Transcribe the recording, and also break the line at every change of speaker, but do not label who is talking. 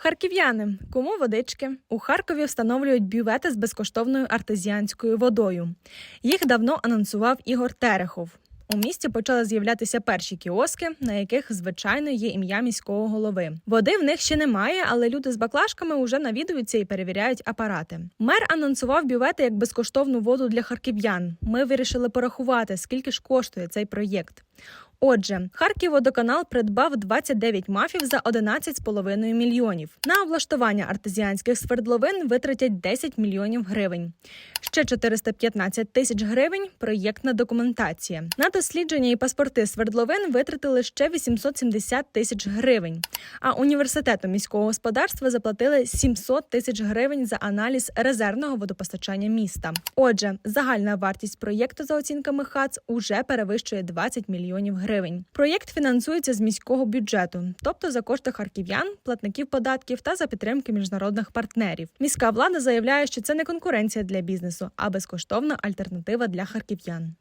Харків'яни, кому водички? У Харкові встановлюють бювети з безкоштовною артезіанською водою. Їх давно анонсував Ігор Терехов. У місті почали з'являтися перші кіоски, на яких звичайно є ім'я міського голови. Води в них ще немає, але люди з баклажками уже навідуються і перевіряють апарати. Мер анонсував бювети як безкоштовну воду для харків'ян. Ми вирішили порахувати, скільки ж коштує цей проєкт. Отже, Харківводоканал придбав 29 мафів за 11,5 мільйонів. На облаштування артезіанських свердловин витратять 10 мільйонів гривень. Ще 415 тисяч гривень проєктна документація. На дослідження і паспорти свердловин витратили ще 870 тисяч гривень. А університету міського господарства заплатили 700 тисяч гривень за аналіз резервного водопостачання міста. Отже, загальна вартість проєкту за оцінками ХАЦ уже перевищує 20 мільйонів гривень. Проєкт фінансується з міського бюджету, тобто за кошти харків'ян, платників податків та за підтримки міжнародних партнерів. Міська влада заявляє, що це не конкуренція для бізнесу, а безкоштовна альтернатива для харків'ян.